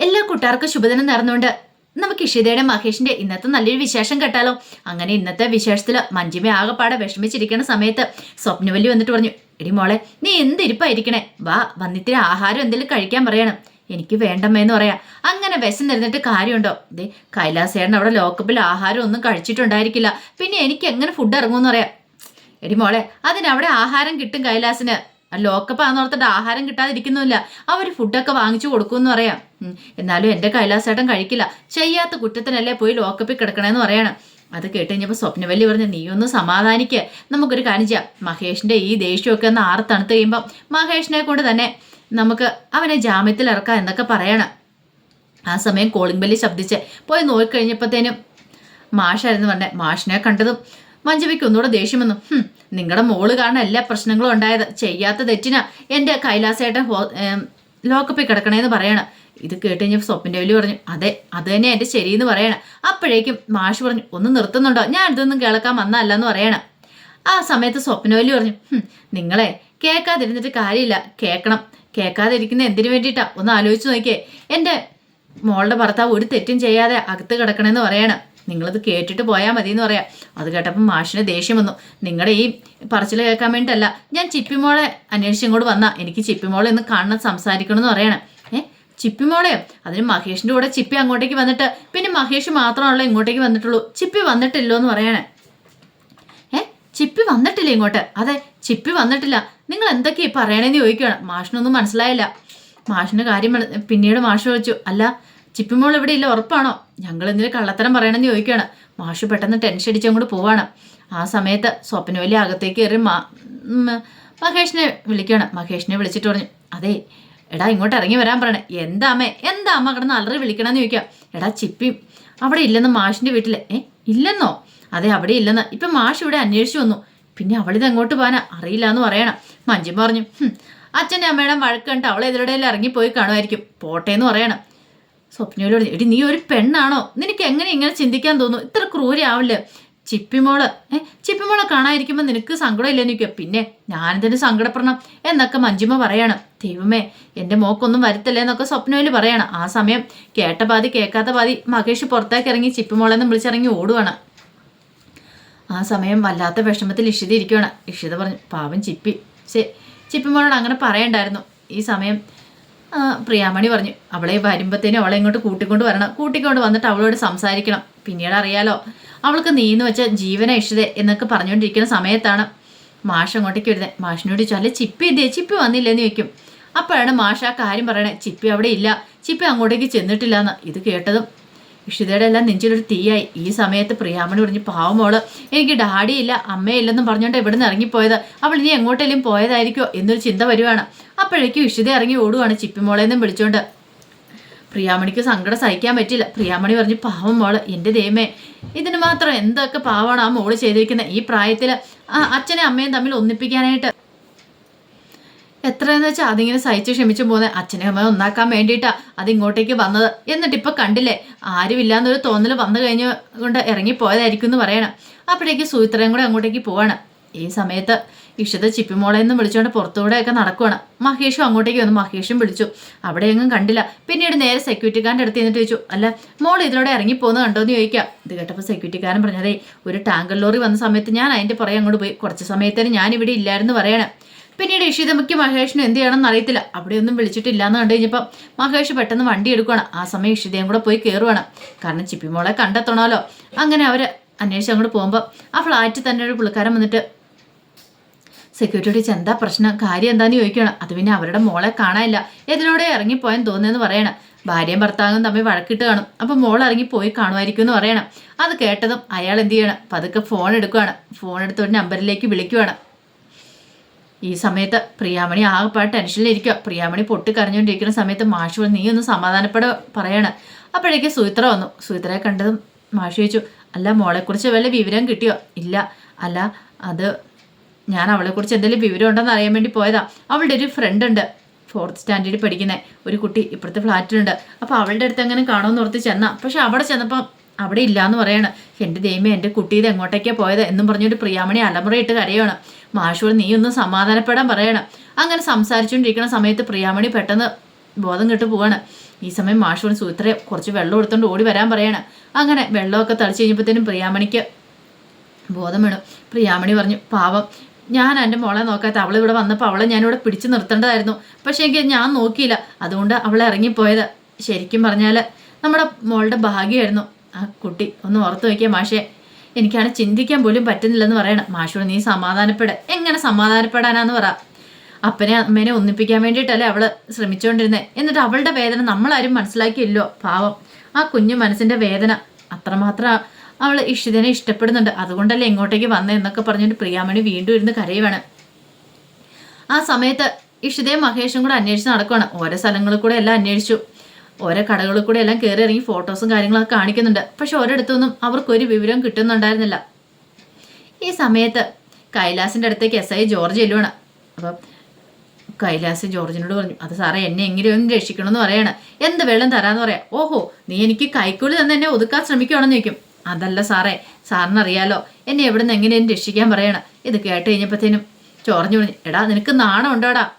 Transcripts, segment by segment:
എല്ലാ കൂട്ടുകാർക്കും ശുഭദിനം നേർന്നുകൊണ്ട് നമുക്ക് ഇഷിതയുടെ മഹേഷിന്റെ ഇന്നത്തെ നല്ലൊരു വിശേഷം കേട്ടാലോ? അങ്ങനെ ഇന്നത്തെ വിശേഷത്തിൽ മഞ്ജിമ ആകെപ്പാടെ വിഷമിച്ചിരിക്കുന്ന സമയത്ത് സ്വപ്നവല്ലി വന്നിട്ട് പറഞ്ഞു എടി മോളെ നീ എന്തിരിപ്പായിരിക്കണേ? വാ വന്നിത്തിരി ആഹാരം എന്തെങ്കിലും കഴിക്കാൻ പറയണം. എനിക്ക് വേണ്ടമ്മയെന്ന് പറയാ. അങ്ങനെ വിശന്നിരുന്നിട്ട് കാര്യമുണ്ടോ? ദേ കൈലാസേട്ടൻ അവിടെ ലോക്കപ്പിൽ ആഹാരം ഒന്നും കഴിച്ചിട്ടുണ്ടായിരിക്കില്ല. പിന്നെ എനിക്ക് എങ്ങനെ ഫുഡ് ഇറങ്ങുമെന്ന് പറയാം? എടി മോളെ അതിനവിടെ ആഹാരം കിട്ടും കൈലാസിന്. ലോക്കപ്പാന്ന് ഓർത്തിട്ട് ആഹാരം കിട്ടാതിരിക്കുന്നില്ല അവർ ഫുഡൊക്കെ വാങ്ങിച്ചു കൊടുക്കുമെന്ന് പറയാം. എന്നാലും എന്റെ കൈലാസേട്ടൻ കഴിക്കില്ല. ചെയ്യാത്ത കുറ്റത്തിനല്ലേ പോയി ലോക്കപ്പിൽ കിടക്കണേന്ന് പറയണം. അത് കേട്ട് കഴിഞ്ഞപ്പോൾ സ്വപ്നവല്ലി പറഞ്ഞു നീ ഒന്ന് സമാധാനിക്ക്. നമുക്കൊരു കാര്യം ചെയ്യാം. മഹേഷിന്റെ ഈ ദേഷ്യമൊക്കെ ഒന്ന് ആറ് തണുത്ത് കഴിയുമ്പോൾ മഹേഷിനെ കൊണ്ട് തന്നെ നമുക്ക് അവനെ ജാമ്യത്തിൽ ഇറക്കാം എന്നൊക്കെ പറയണം. ആ സമയം കോളിംഗ് ബെല്ലി ശബ്ദിച്ച് പോയി നോക്കിക്കഴിഞ്ഞപ്പോഴത്തേനും മാഷായിരുന്നു പറഞ്ഞത് മാഷിനെ കണ്ടതും മഞ്ജുവിക്ക് ഒന്നുകൂടെ ദേഷ്യം വന്നു നിങ്ങളുടെ മോൾ കാരണം എല്ലാ പ്രശ്നങ്ങളും ഉണ്ടായത് ചെയ്യാത്ത തെറ്റിനാ എന്റെ കൈലാസേട്ടൻ ലോക്കപ്പിൽ കിടക്കണേന്ന് പറയണം. ഇത് കേട്ട് കഴിഞ്ഞപ്പോൾ സ്വപ്ന്റെ വലി പറഞ്ഞു അതെ അത് തന്നെ എന്റെ ശരിയെന്ന് പറയണം. അപ്പോഴേക്കും മാഷ് പറഞ്ഞു ഒന്ന് നിർത്തുന്നുണ്ടോ? ഞാൻ ഇതൊന്നും കേൾക്കാൻ വന്നല്ല എന്ന് പറയണം. ആ സമയത്ത് സ്വപ്നവല്ലി പറഞ്ഞു "ഹും, നിങ്ങളെ കേൾക്കാതിരുന്നിട്ട് കാര്യമില്ല. കേൾക്കണം. കേൾക്കാതിരിക്കുന്ന എന്തിനു വേണ്ടിയിട്ടാ? ഒന്ന് ആലോചിച്ച് നോക്കിയേ. എന്റെ മോളുടെ ഭർത്താവ് ഒരു തെറ്റും ചെയ്യാതെ അകത്ത് കിടക്കണമെന്ന് പറയണം. നിങ്ങളത് കേട്ടിട്ട് പോയാൽ മതി എന്ന് പറയാം. അത് കേട്ടപ്പോൾ മാഷിന് ദേഷ്യം വന്നു. നിങ്ങളുടെ ഈ പറച്ചിൽ കേൾക്കാൻ വേണ്ടിയിട്ടല്ല ഞാൻ ചിപ്പിമോളെ അന്വേഷിച്ച് ഇങ്ങോട്ട് വന്നാൽ എനിക്ക് ചിപ്പിമോളെ ഒന്ന് കാണണം സംസാരിക്കണം എന്ന് പറയണം. ഏ? ചിപ്പിമോളെയോ? അതിന് മഹേഷിന്റെ കൂടെ ചിപ്പി അങ്ങോട്ടേക്ക് വന്നിട്ട് പിന്നെ മഹേഷ് മാത്രമാണല്ലോ ഇങ്ങോട്ടേക്ക് വന്നിട്ടുള്ളൂ. ചിപ്പി വന്നിട്ടില്ലോ എന്ന് പറയണേ. ഏ? ചിപ്പി വന്നിട്ടില്ല ഇങ്ങോട്ട്? അതെ ചിപ്പി വന്നിട്ടില്ല. നിങ്ങൾ എന്തൊക്കെയാ പറയണേന്ന് ചോദിക്കുകയാണ് മാഷിനൊന്നും മനസ്സിലായില്ല. മാഷിന്റെ കാര്യം പിന്നീട് മാഷ് ചോദിച്ചു അല്ല ചിപ്പിമോൾ ഇവിടെ ഇല്ല ഉറപ്പാണോ? ഞങ്ങൾ എന്തിനു കള്ളത്തരം പറയണമെന്ന് ചോദിക്കുകയാണ്. മാഷു പെട്ടെന്ന് ടെൻഷൻ അടിച്ച് അങ്ങോട്ട് പോവാണ്. ആ സമയത്ത് സ്വപ്നവല്ലി അകത്തേക്ക് കയറി മഹേഷിനെ വിളിക്കുകയാണ്. മഹേഷിനെ വിളിച്ചിട്ട് പറഞ്ഞു അതെ എടാ ഇങ്ങോട്ട് ഇറങ്ങി വരാൻ പറയണേ. എന്താ അമ്മേ? എന്താ അമ്മ കിടന്ന് അലറി വിളിക്കണമെന്ന് ചോദിക്കാം എടാ ചിപ്പി അവിടെ ഇല്ലെന്ന് മാഷിന്റെ വീട്ടിൽ ഏ ഇല്ലെന്നോ? അതെ അവിടെ ഇല്ലെന്ന്. ഇപ്പം മാഷ് ഇവിടെ അന്വേഷിച്ചു വന്നു. പിന്നെ അവളിത് എങ്ങോട്ട് പോകാനാ? അറിയില്ല എന്ന് പറയണം. മഞ്ജു പറഞ്ഞു "ഹും, അച്ഛന്റെ അമ്മയുടെ വഴക്ക് കണ്ട് അവൾ എതിരുടെ ഇറങ്ങിപ്പോയി കാണുമായിരിക്കും. പോട്ടെ എന്ന് പറയണം. സ്വപ്നയോട് എടി നീ ഒരു പെണ്ണാണോ? നിനക്ക് എങ്ങനെ ഇങ്ങനെ ചിന്തിക്കാൻ തോന്നുന്നു? ഇത്ര ക്രൂരാവില്ല ചിപ്പിമോൾ ഏ ചിപ്പിമോളെ കാണാതിരിക്കുമ്പോൾ നിനക്ക് സങ്കടമില്ല? എനിക്ക് പിന്നെ ഞാനെന്തിനു സങ്കടപ്പെടണം? എന്നൊക്കെ മഞ്ജുമ പറയണം. ദൈവമേ എന്റെ മോക്കൊന്നും വരത്തില്ല എന്നൊക്കെ സ്വപ്നയിൽ പറയണം. ആ സമയം കേട്ട പാതി കേൾക്കാത്ത പാതി മഹേഷ് പുറത്തേക്ക് ഇറങ്ങി ചിപ്പിമോളെന്ന് വിളിച്ചിറങ്ങി ഓടുവാണ്. ആ സമയം വല്ലാത്ത വിഷമത്തിൽ ഇഷിത ഇരിക്കുകയാണ് ഇഷിത പറഞ്ഞു പാവം ചിപ്പി. ശരി ചിപ്പിമോളോട് അങ്ങനെ പറയണ്ടായിരുന്നു. ഈ സമയം പ്രിയാമണി പറഞ്ഞു അവളെ വരുമ്പത്തേനും അവളെ ഇങ്ങോട്ട് കൂട്ടിക്കൊണ്ട് വരണം. കൂട്ടിക്കൊണ്ട് വന്നിട്ട് അവളോട് സംസാരിക്കണം. പിന്നീട് അറിയാലോ അവൾക്ക് നീന്ന് വെച്ച ജീവന ഇഷ്ടതേ എന്നൊക്കെ പറഞ്ഞുകൊണ്ടിരിക്കുന്ന സമയത്താണ് മാഷ് അങ്ങോട്ടേക്ക് വരുന്നത് മാഷിനോട് ചോദിച്ചു അല്ലെ ചിപ്പി ഇതേ ചിപ്പി വന്നില്ലെന്ന് ചോദിക്കും. അപ്പോഴാണ് മാഷ് ആ കാര്യം പറയണേ ചിപ്പി അവിടെ ഇല്ല. ചിപ്പി അങ്ങോട്ടേക്ക് ചെന്നിട്ടില്ല എന്ന് ഇത് കേട്ടതും ഇഷിതയുടെ എല്ലാം നെഞ്ചിലൊരു തീയായി. ഈ സമയത്ത് പ്രിയാമണി പറഞ്ഞു പാവമോൾ എനിക്ക് ഡാഡിയില്ല അമ്മയില്ലെന്നും പറഞ്ഞുകൊണ്ട് ഇവിടുന്ന് ഇറങ്ങിപ്പോയത്. അവൾ ഇനി എങ്ങോട്ടെങ്കിലും പോയതായിരിക്കോ എന്നൊരു ചിന്ത വരുവാണ്. അപ്പോഴേക്കും ഇഷിത ഇറങ്ങി ഓടുവാണ് ചിപ്പിമോളെന്നും വിളിച്ചുകൊണ്ട് പ്രിയാമണിക്ക് സങ്കടം സഹിക്കാൻ പറ്റില്ല. പ്രിയാമണി പറഞ്ഞു പാവം മോൾ എന്റെ ദൈവമേ ഇതിന് മാത്രം എന്തൊക്കെ പാവമാണ് ആ മോൾ ചെയ്തിരിക്കുന്നത് ഈ പ്രായത്തിൽ അച്ഛനെ അമ്മയും തമ്മിൽ ഒന്നിപ്പിക്കാനായിട്ട് എത്രയെന്ന് വെച്ചാൽ അതിങ്ങനെ സഹിച്ച് ക്ഷമിച്ചു പോകുന്നത് അച്ഛനെ അമ്മയെ ഒന്നാക്കാൻ വേണ്ടിയിട്ടാ അതിങ്ങോട്ടേക്ക് വന്നത്. എന്നിട്ട് ഇപ്പം കണ്ടില്ലേ ആരുമില്ലാന്നൊരു തോന്നൽ വന്നു കഴിഞ്ഞ കൊണ്ട് ഇറങ്ങിപ്പോയതായിരിക്കും എന്ന് പറയണം. അപ്പോഴേക്ക് സൂത്രയും കൂടെ അങ്ങോട്ടേക്ക് പോവാണ്. ഈ സമയത്ത് ഇഷിത ചിപ്പിമോളെ എന്ന് വിളിച്ചുകൊണ്ട് പുറത്തൂടെയൊക്കെ നടക്കുവാണ്. മഹേഷും അങ്ങോട്ടേക്ക് വന്നു. മഹേഷും വിളിച്ചു. അവിടെ എങ്ങും കണ്ടില്ല. പിന്നീട് നേരെ സെക്യൂരിറ്റിക്കാരന്റെ അടുത്ത് എന്നിട്ട് ചോദിച്ചു അല്ല മോൾ ഇതിലൂടെ ഇറങ്ങിപ്പോകുന്നത് കണ്ടോന്ന് ചോദിക്കാം. ഇത് കേട്ടപ്പോൾ സെക്യൂരിറ്റിക്കാരൻ പറഞ്ഞതേ ഒരു ടാങ്കർ ലോറി വന്ന സമയത്ത് ഞാൻ അതിന്റെ പുറകെ അങ്ങോട്ട് പോയി. കുറച്ച് സമയത്തേന് ഞാൻ ഇവിടെ ഇല്ലായിരുന്നു പറയണം. പിന്നീട് ഇഷിതമ്മയ്ക്ക് മഹേഷിന് എന്ത് ചെയ്യണമെന്ന് അവിടെ ഒന്നും വിളിച്ചിട്ടില്ല എന്ന് കണ്ടു കഴിഞ്ഞപ്പോൾ മഹേഷ് പെട്ടെന്ന് വണ്ടി എടുക്കുകയാണ് ആ സമയം ഇഷിതയും കൂടെ പോയി കയറുവാണ് കാരണം ചിപ്പിമോളെ കണ്ടെത്തണമല്ലോ. അങ്ങനെ അവർ അന്വേഷിച്ച് അങ്ങോട്ട് പോകുമ്പോൾ ആ ഫ്ലാറ്റിൽ തന്നെ ഒരു പുള്ളിക്കാരൻ വന്നിട്ട് സെക്യൂരിറ്റി ചോദിച്ചു എന്താ പ്രശ്നം? കാര്യം എന്താന്ന് ചോദിക്കണം അത് പിന്നെ അവരുടെ മോളെ കാണാനില്ല. ഇതിലൂടെ ഇറങ്ങിപ്പോയെന്ന് തോന്നുന്നതെന്ന് പറയണം. ഭാര്യയും ഭർത്താവും തമ്മിൽ വഴക്കിട്ട് കാണും. അപ്പം മോൾ ഇറങ്ങി പോയി കാണുമായിരിക്കും എന്ന് പറയണം. അത് കേട്ടതും അയാൾ എന്ത് ചെയ്യണം? പതുക്കെ ഫോൺ എടുക്കുകയാണ് ഫോൺ എടുത്ത് ഒരു നമ്പറിലേക്ക് വിളിക്കുവാണ്. ഈ സമയത്ത് പ്രിയാമണി ആകെപ്പാട് ടെൻഷനിലിരിക്കുക പ്രിയാമണി പൊട്ടി കരഞ്ഞുകൊണ്ടിരിക്കുന്ന സമയത്ത് മാഷി നീ ഒന്ന് സമാധാനപ്പെട പറയാണ്. അപ്പോഴേക്ക് സുയിത്ര വന്നു. സുയിത്രയെ കണ്ടതും മാഷ് ചോദിച്ചു അല്ല മോളെക്കുറിച്ച് വല്ല വിവരം കിട്ടിയോ? ഇല്ല. അല്ല അത് ഞാൻ അവളെക്കുറിച്ച് എന്തെങ്കിലും വിവരം ഉണ്ടെന്ന് അറിയാൻ വേണ്ടി പോയതാ. അവളുടെ ഒരു ഫ്രണ്ട് ഉണ്ട് ഫോർത്ത് സ്റ്റാൻഡേർഡിൽ പഠിക്കുന്ന ഒരു കുട്ടി ഇപ്പുറത്തെ ഫ്ലാറ്റിലുണ്ട് അപ്പോൾ അവളുടെ അടുത്ത് എങ്ങനെ കാണുമെന്ന് ഓർത്ത് ചെന്നാ. പക്ഷെ അവിടെ ചെന്നപ്പം അവിടെ ഇല്ലയെന്ന് പറയാണ്. എന്റെ ദൈവമേ എന്റെ കുട്ടി ഇത് എങ്ങോട്ടേക്കാണ് പോയത് എന്നും പറഞ്ഞൊരു പ്രിയാമണി അലമുറയിട്ട് കരയണം. മാഷോട് നീ ഒന്ന് സമാധാനപ്പെടാൻ പറയണം. അങ്ങനെ സംസാരിച്ചുകൊണ്ടിരിക്കുന്ന സമയത്ത് പ്രിയാമണി പെട്ടെന്ന് ബോധം കെട്ട് പോവാണ്. ഈ സമയം മാഷോട് സൂത്രയെ കുറച്ച് വെള്ളം എടുത്തുകൊണ്ട് ഓടി വരാൻ പറയണം. അങ്ങനെ വെള്ളമൊക്കെ തളിച്ച് കഴിഞ്ഞപ്പോഴത്തേനും പ്രിയാമണിക്ക് ബോധം വേണം. പ്രിയാമണി പറഞ്ഞു പാവം ഞാൻ എന്റെ മോളെ നോക്കാത്ത അവൾ ഇവിടെ വന്നപ്പോൾ അവളെ ഞാനിവിടെ പിടിച്ചു നിർത്തേണ്ടതായിരുന്നു. പക്ഷേ എനിക്ക് ഞാൻ നോക്കിയില്ല. അതുകൊണ്ട് അവളെ ഇറങ്ങിപ്പോയത്. ശരിക്കും പറഞ്ഞാൽ നമ്മുടെ മോളുടെ ഭാഗ്യമായിരുന്നു. ആ കുട്ടി ഒന്ന് ഓർത്ത് വയ്ക്കുക മാഷേ. എനിക്കാണ് ചിന്തിക്കാൻ പോലും പറ്റുന്നില്ലെന്ന് പറയണം. മാഷോട് നീ സമാധാനപ്പെട്. എങ്ങനെ സമാധാനപ്പെടാനാന്ന് പറ. അപ്പനെ അമ്മേനെ ഒന്നിപ്പിക്കാൻ വേണ്ടിയിട്ടല്ലേ അവൾ ശ്രമിച്ചുകൊണ്ടിരുന്നത് എന്നിട്ട് അവളുടെ വേദന നമ്മളാരും മനസ്സിലാക്കിയില്ലോ. പാവം. ആ കുഞ്ഞു മനസ്സിന്റെ വേദന. അത്രമാത്രം അവൾ ഇഷിതനെ ഇഷ്ടപ്പെടുന്നുണ്ട്. അതുകൊണ്ടല്ലേ ഇങ്ങോട്ടേക്ക് വന്നേ എന്നൊക്കെ പറഞ്ഞിട്ട് പ്രിയാമണി വീണ്ടും ഇരുന്ന് കരയുവാണ്. ആ സമയത്ത് ഇഷിതയും മഹേഷും കൂടെ അന്വേഷിച്ച് നടക്കുവാണ്. ഓരോ സ്ഥലങ്ങളിൽ കൂടെ എല്ലാം അന്വേഷിച്ചു. ഓരോ കടകളിൽ കൂടെ എല്ലാം കയറി ഇറങ്ങി ഫോട്ടോസും കാര്യങ്ങളൊക്കെ കാണിക്കുന്നുണ്ട്. പക്ഷെ ഒരിടത്തൊന്നും അവർക്കൊരു വിവരം കിട്ടുന്നുണ്ടായിരുന്നില്ല. ഈ സമയത്ത് കൈലാസിന്റെ അടുത്തേക്ക് എസ് ഐ ജോർജ് ചെല്ലുവാണ്. അപ്പം കൈലാസ് ജോർജിനോട് പറഞ്ഞു അത് സാറേ എന്നെ എങ്ങനെയൊന്നും രക്ഷിക്കണമെന്ന് പറയാണ്. എന്ത് വെള്ളം തരാന്ന് പറയാം. ഓഹോ നീ എനിക്ക് കൈക്കൂലി തന്നെ എന്നെ ഒതുക്കാൻ ശ്രമിക്കുകയാണെന്ന് ചോദിക്കും. അതല്ല സാറേ സാറിനറിയാലോ എന്നെ എവിടെ നിന്ന് എങ്ങനെയും രക്ഷിക്കാൻ പറയണം. ഇത് കേട്ട് കഴിഞ്ഞപ്പോഴത്തേനും ചോർഞ്ഞു പറഞ്ഞു എടാ നിനക്ക് നാണം ഉണ്ടോടാ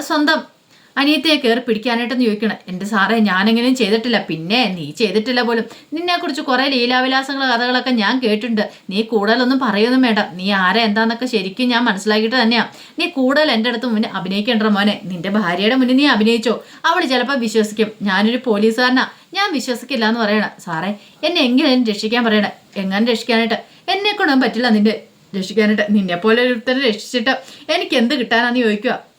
സ്വന്തം അനിയത്തിയെ കയറി പിടിക്കാനായിട്ടെന്ന് ചോദിക്കണം. എന്റെ സാറേ ഞാനെങ്ങനെയും ചെയ്തിട്ടില്ല. പിന്നെ നീ ചെയ്തിട്ടില്ല പോലും. നിന്നെക്കുറിച്ച് കുറേ ലീലാവിലാസങ്ങൾ കഥകളൊക്കെ ഞാൻ കേട്ടിട്ടുണ്ട്. നീ കൂടുതലൊന്നും പറയൊന്നും വേണ്ട. നീ ആരാ എന്താന്നൊക്കെ ശരിക്കും ഞാൻ മനസ്സിലാക്കിയിട്ട് തന്നെയാണ് നീ കൂടുതൽ എന്റെ അടുത്ത് മുന്നേ അഭിനയിക്കേണ്ട മോനെ. നിന്റെ ഭാര്യയുടെ മുന്നിൽ നീ അഭിനയിച്ചോ. അവൾ ചിലപ്പോൾ വിശ്വസിക്കും. ഞാനൊരു പോലീസുകാരനാ. ഞാൻ വിശ്വസിക്കില്ല എന്ന് പറയണം. സാറേ എന്നെ എങ്ങനെ രക്ഷിക്കാൻ പറയണം? എങ്ങനെ രക്ഷിക്കാനായിട്ട്? എന്നെ കൊണ്ടൊന്നും പറ്റില്ല നിന്റെ രക്ഷിക്കാനായിട്ട്. നിന്നെ പോലെ ഒരുത്തരെ രക്ഷിച്ചിട്ട് എനിക്ക് എന്ത് കിട്ടാനാന്ന് ചോദിക്കുക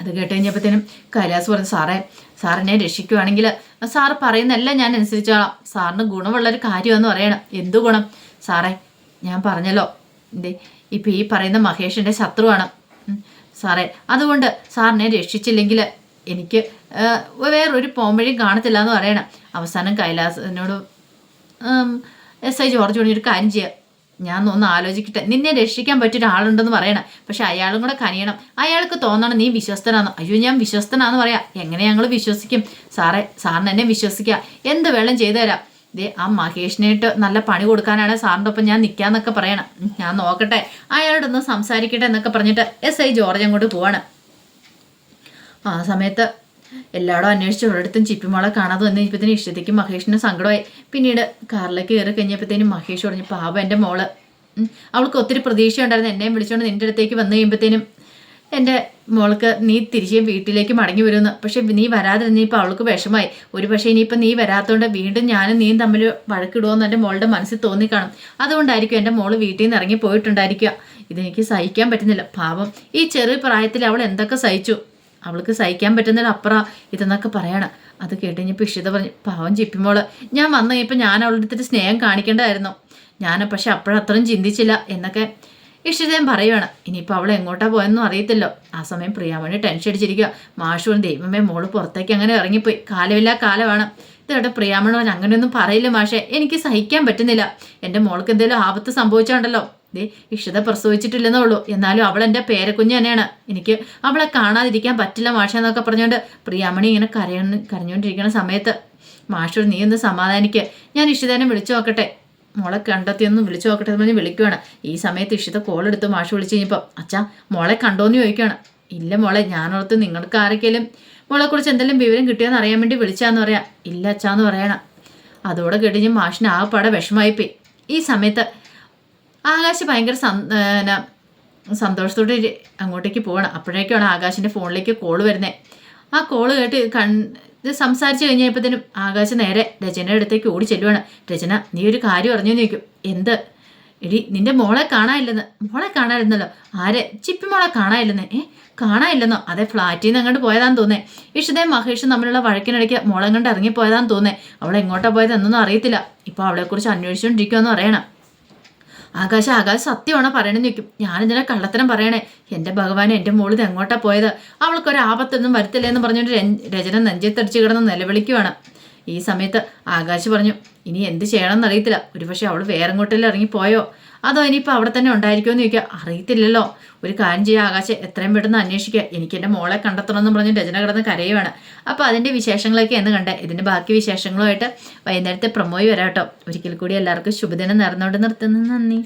അത് കേട്ട് കഴിഞ്ഞപ്പോഴത്തേനും കൈലാസ് പറഞ്ഞു സാറേ സാറിനെ രക്ഷിക്കുവാണെങ്കിൽ സാറ് പറയുന്നതെല്ലാം ഞാൻ അനുസരിച്ചോളാം. സാറിന് ഗുണമുള്ളൊരു കാര്യമെന്ന് പറയണം. എന്തു ഗുണം? സാറേ ഞാൻ പറഞ്ഞല്ലോ. എന്തേ ഇപ്പം ഈ പറയുന്ന മഹേഷിന്റെ ശത്രുവാണ്. സാറേ അതുകൊണ്ട് സാറിനെ രക്ഷിച്ചില്ലെങ്കിൽ എനിക്ക് വേറൊരു പോംവഴിയും കാണത്തില്ല എന്ന് പറയണം. അവസാനം കൈലാസിനോട് എസ് ഐ ജോർജ് ഒരു കാര്യം ചെയ്യുക ഞാൻ ഒന്ന് ആലോചിക്കട്ടെ. നിന്നെ രക്ഷിക്കാൻ പറ്റിയ ഒരാളുണ്ടെന്ന് പറയണം. പക്ഷെ അയാളും കൂടെ കനിയണം. അയാൾക്ക് തോന്നണം നീ വിശ്വസ്തനാന്ന്. അയ്യോ ഞാൻ വിശ്വസ്തനാന്ന് പറയാം. എങ്ങനെ ഞങ്ങൾ വിശ്വസിക്കും? സാറേ സാറിന് എന്നെ വിശ്വസിക്കുക എന്ത് വേണം ചെയ്തു തരാം. ദേ ആ മഹേഷിനായിട്ട് നല്ല പണി കൊടുക്കാനാണ് സാറിന്റെ ഒപ്പം ഞാൻ നിൽക്കാന്നൊക്കെ പറയണം. ഞാൻ നോക്കട്ടെ. അയാളോടൊന്ന് സംസാരിക്കട്ടെ എന്നൊക്കെ പറഞ്ഞിട്ട് എസ് ഐ ജോർജ് അങ്ങോട്ട് പോവാണ്. ആ സമയത്ത് എല്ലായിടും അന്വേഷിച്ച് ഒരിടത്തും ചിപ്പിമോളെ കാണാതെ വന്ന് കഴിഞ്ഞപ്പോഴത്തേനും ഇഷ്ടത്തേക്ക് മഹേഷിന് സങ്കടമായി പിന്നീട് കാറിലേക്ക് കയറി കഴിഞ്ഞപ്പോഴത്തേനും മഹേഷ് പറഞ്ഞു പാപം എന്റെ മോൾ. അവൾക്ക് ഒത്തിരി പ്രതീക്ഷ ഉണ്ടായിരുന്നു. എന്നെയും വിളിച്ചുകൊണ്ട് നിന്റെ അടുത്തേക്ക് വന്നു കഴിയുമ്പോഴത്തേനും എന്റെ മോൾക്ക് നീ തിരിച്ചും വീട്ടിലേക്ക് മടങ്ങി വരുമെന്ന്. പക്ഷെ നീ വരാതിരുന്നിപ്പോൾ അവൾക്ക് വിഷമായി ഒരു പക്ഷേ ഇനിയിപ്പോൾ നീ വരാത്തതുകൊണ്ട് വീണ്ടും ഞാനും നീയും തമ്മിൽ വഴക്കിടുമെന്ന് എന്റെ മോളുടെ മനസ്സിൽ തോന്നിക്കാണും അതുകൊണ്ടായിരിക്കും എന്റെ മോൾ വീട്ടിൽ നിന്ന് ഇറങ്ങി പോയിട്ടുണ്ടായിരിക്കുക ഇതെനിക്ക് സഹിക്കാൻ പറ്റുന്നില്ല. പാവം ഈ ചെറിയ പ്രായത്തിൽ അവൾ എന്തൊക്കെ സഹിച്ചു? അവൾക്ക് സഹിക്കാൻ പറ്റുന്നതിൽ അപ്പുറം ഇതെന്നൊക്കെ പറയണം. അത് കേട്ട് കഴിഞ്ഞപ്പോൾ ഇഷിത പറഞ്ഞു പാവം ചിപ്പിമോൾ ഞാൻ വന്നു കഴിഞ്ഞപ്പോൾ ഞാൻ അവളുടെ അടുത്തിട്ട് സ്നേഹം കാണിക്കേണ്ടതായിരുന്നു. ഞാൻ പക്ഷെ അപ്പോഴത്രയും ചിന്തിച്ചില്ല എന്നൊക്കെ ഇഷിതയും പറയുവാണ്. ഇനിയിപ്പോൾ അവൾ എങ്ങോട്ടാ പോയെന്നും അറിയത്തില്ലോ ആ സമയം പ്രിയാമണി ടെൻഷൻ അടിച്ചിരിക്കുക മാഷുവും ദൈവമേ മോൾ പുറത്തേക്ക് അങ്ങനെ ഇറങ്ങിപ്പോയി. കാലമില്ല കാലമാണ്. ഇതോടെ പ്രിയാമണി അങ്ങനെയൊന്നും പറയില്ല മാഷേ. എനിക്ക് സഹിക്കാൻ പറ്റുന്നില്ല. എന്റെ മോൾക്ക് എന്തെങ്കിലും ആപത്ത് സംഭവിച്ചോണ്ടല്ലോ ദേ ഇഷിത പ്രസവിച്ചിട്ടില്ലെന്നേ ഉള്ളൂ എന്നാലും അവൾ എന്റെ പേരക്കുഞ്ഞ് തന്നെയാണ്. എനിക്ക് അവളെ കാണാതിരിക്കാൻ പറ്റില്ല മാഷ എന്നൊക്കെ പറഞ്ഞുകൊണ്ട് പ്രിയാമണി ഇങ്ങനെ കരയ കരഞ്ഞുകൊണ്ടിരിക്കുന്ന സമയത്ത് മാഷൂർ നീ ഒന്ന് സമാധാനിക്കുക ഞാൻ ഇഷിതനെ വിളിച്ചു നോക്കട്ടെ. മോളെ കണ്ടെത്തി ഒന്ന് വിളിച്ചു നോക്കട്ടെ എന്ന് വിളിക്കുവാണ്. ഈ സമയത്ത് ഇഷിത കോൾ എടുത്ത് മാഷ് വിളിച്ച് കഴിഞ്ഞപ്പം അച്ഛാ മോളെ കണ്ടോന്ന് ചോദിക്കുകയാണ് ഇല്ല മോളെ ഞാനോർത്ത് നിങ്ങൾക്ക് ആരെങ്കിലും മോളെക്കുറിച്ച് എന്തെങ്കിലും വിവരം കിട്ടിയെന്ന് അറിയാൻ വേണ്ടി വിളിച്ചാന്ന് പറയാം. ഇല്ല അച്ഛാന്ന് പറയണം. അതോടെ കേട്ടിഞ്ഞ് മാഷിന് ആ പാടെ വിഷമായിപ്പോയി ഈ സമയത്ത് ആകാശ് ഭയങ്കര സന്തോഷത്തോടെ അങ്ങോട്ടേക്ക് പോകണം അപ്പോഴേക്കാണ് ആകാശിന്റെ ഫോണിലേക്ക് കോൾ വരുന്നത് ആ കോൾ കേട്ട് കൺ ഇത് സംസാരിച്ച് കഴിഞ്ഞപ്പോഴത്തേനും ആകാശ് നേരെ രചനയുടെ അടുത്തേക്ക് ഓടി ചെല്ലുവാണ്. രചന നീ ഒരു കാര്യം അറിഞ്ഞു ചോദിക്കും. എന്ത്? എടി നിന്റെ മോളെ കാണാനില്ലെന്ന്. മോളെ കാണാനില്ലെന്നല്ലോ ആരെ? ചിപ്പി മോളെ കാണാനില്ലെന്ന്. ഏ കാണാനില്ലെന്നോ? അതെ ഫ്ലാറ്റിൽ നിന്ന് അങ്ങോട്ട് പോയതാന്ന് തോന്നേ ഇഷിതയും മഹേഷും തമ്മിലുള്ള വഴക്കിനിടയ്ക്ക് മോളെ കണ്ട് ഇറങ്ങിപ്പോയതാന്ന് തോന്നേ അവളെ എങ്ങോട്ടാ പോയത് എന്നൊന്നും അറിയത്തില്ല. ഇപ്പോൾ അവളെക്കുറിച്ച് അന്വേഷിച്ചുകൊണ്ടിരിക്കുമെന്ന് പറയണം. ആകാശം ആകാശ സത്യമാണോ പറയണെന്ന് ചോദിക്കും. ഞാനിതിനെ കള്ളത്തരം പറയണേ. എന്റെ ഭഗവാൻ എന്റെ മോളിത് എങ്ങോട്ടാ പോയത്? അവൾക്കൊരു ആപത്തൊന്നും വരുത്തില്ല എന്ന് പറഞ്ഞുകൊണ്ട് രചന നെഞ്ചത്തടിച്ച് കിടന്ന് നിലവിളിക്കുവാണ്. ഈ സമയത്ത് ആകാശ് പറഞ്ഞു ഇനി എന്ത് ചെയ്യണമെന്ന് അറിയത്തില്ല ഒരുപക്ഷെ അവൾ വേറെ എങ്ങോട്ടെല്ലാം ഇറങ്ങിപ്പോയോ അതോ ഇനിയിപ്പോൾ അവിടെ തന്നെ ഉണ്ടായിരിക്കുമെന്ന് ചോദിക്കുക. അറിയത്തില്ലല്ലോ. ഒരു കാര്യം ചെയ്യുക ആകാശ് എത്രയും പെട്ടെന്ന് അന്വേഷിക്കുക എനിക്ക് എന്റെ മോളെ കണ്ടെത്തണമെന്ന് പറഞ്ഞ് രചന കിടന്ന് കരയുവാണ്. അപ്പോൾ അതിന്റെ വിശേഷങ്ങളൊക്കെ എന്ന് കണ്ടേ ഇതിന്റെ ബാക്കി വിശേഷങ്ങളുമായിട്ട് വൈകുന്നേരത്തെ പ്രമോയി വരാം കേട്ടോ. ഒരിക്കൽ കൂടി എല്ലാവർക്കും ശുഭദിനം നേർന്നുകൊണ്ട് നിർത്തുന്നു. നന്ദി.